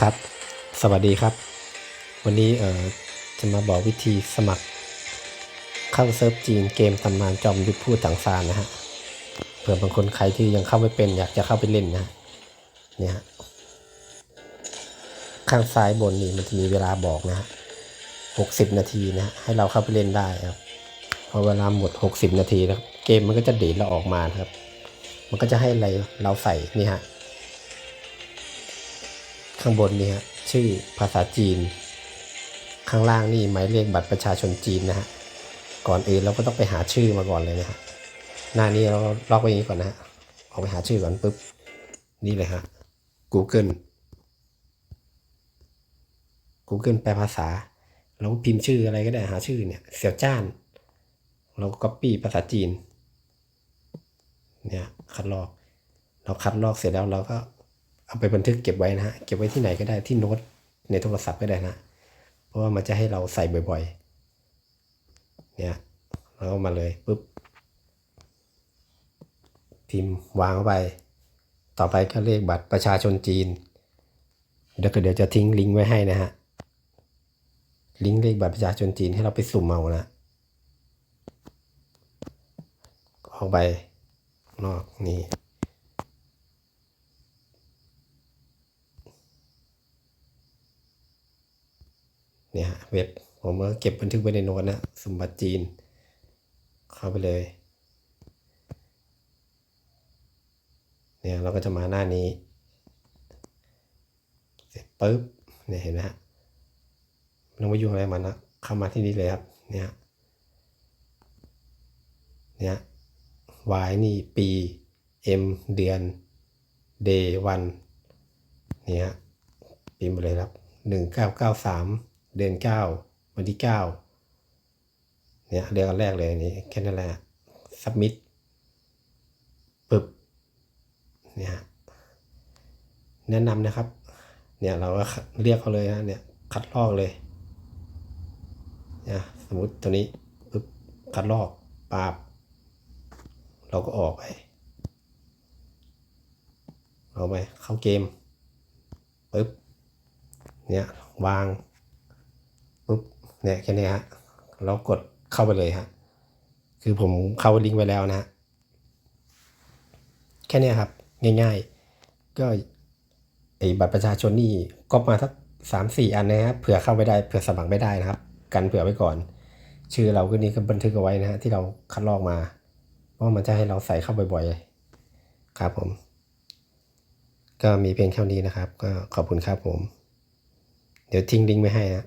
ครับ สวัสดีครับ วันนี้เอ่อจะมาบอกวิธีสมัคร เข้าเซิร์ฟจีนเกมตำนานจอมยุทธพูดต่างซานนะฮะเผื่อบางคนใครที่ยังเข้าไม่เป็นอยากจะเข้าไปเล่นนะเนี่ยข้างซ้ายบนนี่มันจะมีเวลาบอกนะฮะหกสิบนาทีนะฮะให้เราเข้าไปเล่นได้ครับพอเวลาหมดหกสิบนาทีแล้วเกมมันก็จะเดทเราออกมาครับ มันก็จะให้อะไรเราใส่นี่ฮะ ข้างบนนี่ฮะชื่อภาษาจีน ข้างล่างนี่หมายเลขบัตรประชาชนจีนนะฮะก่อนอื่นเราก็ต้องไปหาชื่อมาก่อนเลยนะฮะหน้านี้เราล็อกไว้อย่างนี้ก่อนนะฮะออกไปหาชื่อก่อนปุ๊บนี่เลยฮะ Google Google แปลภาษา เราก็พิมพ์ชื่ออะไรก็ได้หาชื่อเนี่ยเสี่ยวจ้าน เราก็ copy ภาษาจีน เนี่ย คัดลอก เราคัดลอกเสร็จแล้วเราก็ เอาไปบันทึกเก็บไว้นะฮะเก็บไว้ที่ไหนก็ได้ที่โน้ตในโทรศัพท์ก็ได้นะ เพราะว่ามันจะให้เราใส่บ่อยๆ เนี่ยเราก็มาเลยปุ๊บพิมพ์วางเข้าไป ต่อไปก็เลขบัตรประชาชนจีนเดี๋ยวก็เดี๋ยวจะทิ้งลิงก์ไว้ให้นะฮะลิงก์เลขบัตรประชาชนจีนให้เราไปสุ่มเอานะออกไปนอกนี่ เนี่ยฮะเว็บผมก็เก็บบันทึกไว้ในโน้ตนะสมบัติจีน เข้าไปเลย เนี่ยเราก็จะมาหน้านี้ เสร็จปุ๊บเนี่ยเห็นไหมฮะไม่ต้องไปยุ่งอะไรมันนะเข้ามาที่นี่เลยครับ เนี่ย เนี่ย y นี่ปี m เดือน day วันเนี่ยฮะพิมพ์ไปเลยครับหนึ่ง เดือนเก้าวันที่เก้าเนี่ยเดือนแรกเลยนี่แค่นั้นแหละ submit ปึ๊บเนี่ยแนะนำนะครับ เนี่ยเราก็เรียกเขาเลยนะเนี่ยคัดลอกเลยเนี่ยสมมติตัวนี้ปึ๊บคัดลอกปาบ เราก็ออกไปเอาไปเข้าเกมปึ๊บเนี่ยวาง ปุ๊บเนี่ยแค่นี้ฮะเรากดเข้าไปเลยฮะคือผมเข้าลิงก์ไว้แล้วนะฮะแค่นี้ครับ ง่ายๆ ก็ไอ้บัตรประชาชนนี่ก็มาสักสามสี่อันนะครับเผื่อเข้าไม่ได้เผื่อสมัครไม่ได้นะครับ กันเผื่อไว้ก่อน ชื่อเราก็นี่ก็บันทึกเอาไว้นะฮะที่เราคัดลอกมาเพราะมันจะให้เราใส่เข้าบ่อยๆครับผม ก็มีเพียงเท่านี้นะครับ ก็ขอบคุณครับผม เดี๋ยวทิ้งลิงก์ไว้ให้นะ